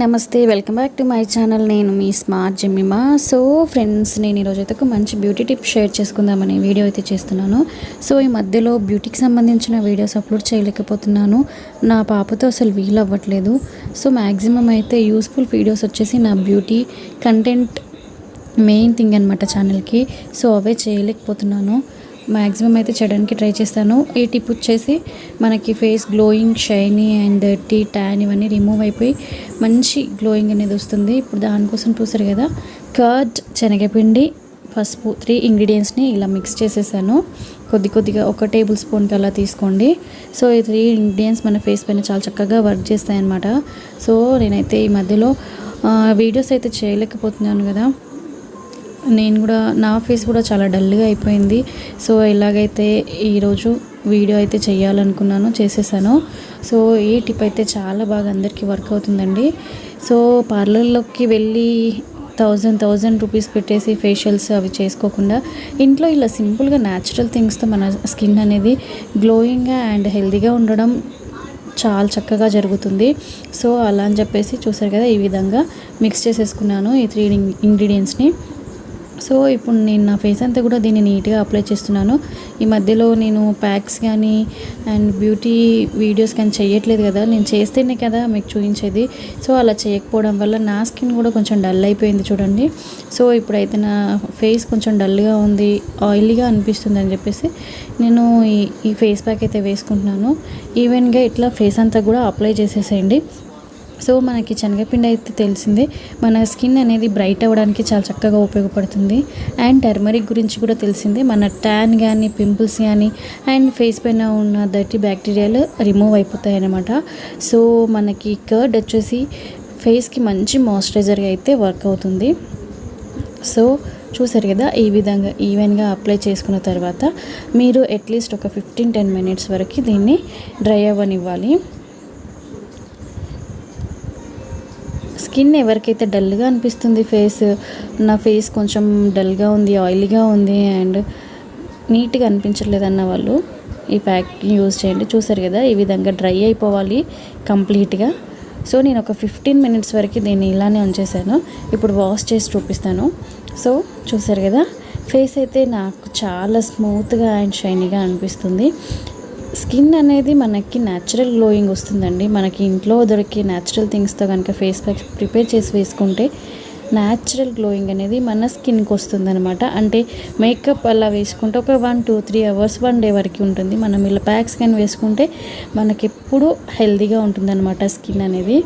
నమస్తే welcome back to my channel. నేను మీ స్మార్ట్ జమ్మిమా. సో ఫ్రెండ్స్ నేను ఈరోజు అయితే ఒక మంచి బ్యూటీ టిప్ షేర్ చేసుకుందామని వీడియో అయితే చేస్తున్నాను. సో ఈ మధ్యలో బ్యూటీకి సంబంధించిన వీడియోస్ అప్లోడ్ చేయలేకపోతున్నాను. నా పాపతో అసలు వీలు అవ్వట్లేదు సో మ్యాక్సిమం అయితే యూస్ఫుల్ వీడియోస్ వచ్చేసి నా బ్యూటీ కంటెంట్ మెయిన్ థింగ్ అనమాట ఛానల్కి. సో అవే చేయలేకపోతున్నాను. మ్యాక్సిమం అయితే చేయడానికి ట్రై చేస్తాను. ఈ టిప్ వచ్చేసి మనకి face glowing shiny and detan ఇవన్నీ రిమూవ్ అయిపోయి మంచి గ్లోయింగ్ అనేది వస్తుంది. ఇప్పుడు దానికోసం చూసారు కదా కర్డ్ శనగపిండి పసుపు త్రీ ఇంగ్రీడియంట్స్ని ఇలా మిక్స్ చేసేసాను. కొద్ది కొద్దిగా ఒక టేబుల్ స్పూన్కి అలా తీసుకోండి. సో ఈ త్రీ ఇంగ్రీడియంట్స్ మన ఫేస్ పైన చాలా చక్కగా వర్క్ చేస్తాయన్నమాట. సో నేనైతే ఈ మధ్యలో వీడియోస్ అయితే చేయలేకపోతున్నాను కదా. నేను కూడా నా ఫేస్ కూడా చాలా డల్గా అయిపోయింది. సో ఎలాగైతే ఈరోజు వీడియో అయితే చేయాలనుకున్నాను చేసేసాను సో ఈ టిప్ అయితే చాలా బాగా అందరికీ వర్క్ అవుతుందండి. సో పార్లర్లోకి వెళ్ళి థౌజండ్ థౌజండ్ రూపీస్ పెట్టేసి ఫేషియల్స్ అవి చేసుకోకుండా ఇంట్లో ఇలా సింపుల్గా న్యాచురల్ థింగ్స్తో మన స్కిన్ అనేది గ్లోయింగ్గా అండ్ హెల్తీగా ఉండడం చాలా చక్కగా జరుగుతుంది. సో అలా అని చెప్పేసి చూసారు కదా ఈ విధంగా మిక్స్ చేసేసుకున్నాను ఈ త్రీ ఇంగ్రీడియంట్స్ని. సో ఇప్పుడు నేను నా ఫేస్ అంతా కూడా దీన్ని నీట్గా అప్లై చేస్తున్నాను. ఈ మధ్యలో నేను ప్యాక్స్ కానీ అండ్ బ్యూటీ వీడియోస్ కానీ చేయట్లేదు కదా. నేను చేస్తేనే కదా మీకు చూపించేది. సో అలా చేయకపోవడం వల్ల నా స్కిన్ కూడా కొంచెం డల్ అయిపోయింది చూడండి. సో ఇప్పుడైతే నా ఫేస్ కొంచెం డల్గా ఉంది ఆయిలీగా అనిపిస్తుంది అని చెప్పేసి నేను ఈ ఈ ఫేస్ ప్యాక్ అయితే వేసుకుంటున్నాను. ఈవెన్గా ఇట్లా ఫేస్ అంతా కూడా అప్లై చేసేసేయండి. సో మనకి శనగపిండి అయితే తెలిసిందే. మన స్కిన్ అనేది బ్రైట్ అవ్వడానికి చాలా చక్కగా ఉపయోగపడుతుంది. అండ్ టర్మరిక్ గురించి కూడా తెలిసిందే. మన ట్యాన్ కానీ పింపుల్స్ కానీ అండ్ ఫేస్ పైన ఉన్న దర్టీ బ్యాక్టీరియాలు రిమూవ్ అయిపోతాయి అన్నమాట సో మనకి కర్డ్ వచ్చేసి ఫేస్కి మంచి మాయిశ్చరైజర్గా అయితే వర్క్ అవుతుంది. సో చూసారు కదా ఈ విధంగా ఈవెన్గా అప్లై చేసుకున్న తర్వాత మీరు అట్లీస్ట్ ఒక ఫిఫ్టీన్ టెన్ మినిట్స్ వరకు దీన్ని డ్రై అవ్వనివ్వాలి. స్కిన్ ఎవరికైతే డల్గా అనిపిస్తుంది ఫేస్ నా ఫేస్ కొంచెం డల్గా ఉంది ఆయిలీగా ఉంది అండ్ నీట్గా అనిపించట్లేదు అన్న వాళ్ళు ఈ ప్యాక్ యూజ్ చేయండి. చూసారు కదా ఈ విధంగా డ్రై అయిపోవాలి కంప్లీట్గా. సో నేను ఒక ఫిఫ్టీన్ మినిట్స్ వరకు దీన్ని ఇలానే ఉంచేసాను ఇప్పుడు వాష్ చేసి చూపిస్తాను. సో చూసారు కదా ఫేస్ అయితే నాకు చాలా స్మూత్గా అండ్ షైనీగా అనిపిస్తుంది. స్కిన్ అనేది మనకి న్యాచురల్ గ్లోయింగ్ వస్తుందండి. మనకి ఇంట్లో దొరికే న్యాచురల్ థింగ్స్తో కనుక ఫేస్ ప్యాక్ ప్రిపేర్ చేసి వేసుకుంటే న్యాచురల్ గ్లోయింగ్ అనేది మన స్కిన్కి వస్తుందనమాట అంటే మేకప్ అలా వేసుకుంటే ఒక one two three hours one day వరకు ఉంటుంది. మనం ఇలా ప్యాక్స్ కానీ వేసుకుంటే మనకి ఎప్పుడూ హెల్తీగా ఉంటుందన్నమాట స్కిన్ అనేది.